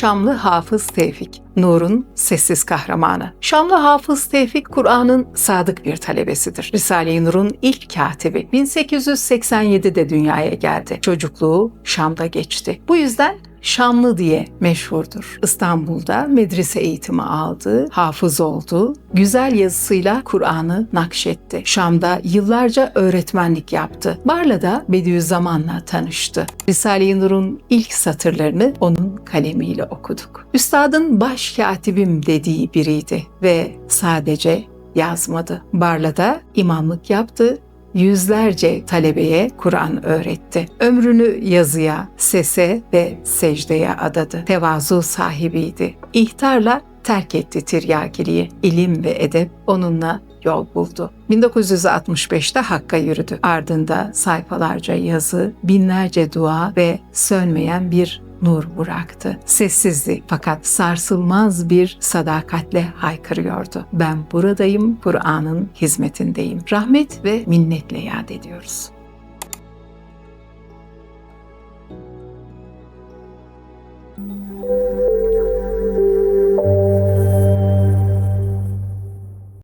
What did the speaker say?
Şamlı Hafız Tevfik, Nur'un sessiz kahramanı. Şamlı Hafız Tevfik, Kur'an'ın sadık bir talebesidir. Risale-i Nur'un ilk katibi. 1887'de dünyaya geldi. Çocukluğu Şam'da geçti. Bu yüzden Şamlı diye meşhurdur. İstanbul'da medrese eğitimi aldı, hafız oldu, güzel yazısıyla Kur'an'ı nakşetti. Şam'da yıllarca öğretmenlik yaptı. Barla'da Bediüzzaman'la tanıştı. Risale-i Nur'un ilk satırlarını onun kalemiyle okuduk. Üstadın baş katibim dediği biriydi ve sadece yazmadı. Barla'da imamlık yaptı, yüzlerce talebeye Kur'an öğretti. Ömrünü yazıya, sese ve secdeye adadı. Tevazu sahibiydi. İhtarla terk etti tiryakiliği. İlim ve edep onunla yol buldu. 1965'te Hakk'a yürüdü. Ardında sayfalarca yazı, binlerce dua ve sönmeyen bir nur bıraktı. Sessizdi fakat sarsılmaz bir sadakatle haykırıyordu. Ben buradayım, Kur'an'ın hizmetindeyim. Rahmet ve minnetle yad ediyoruz.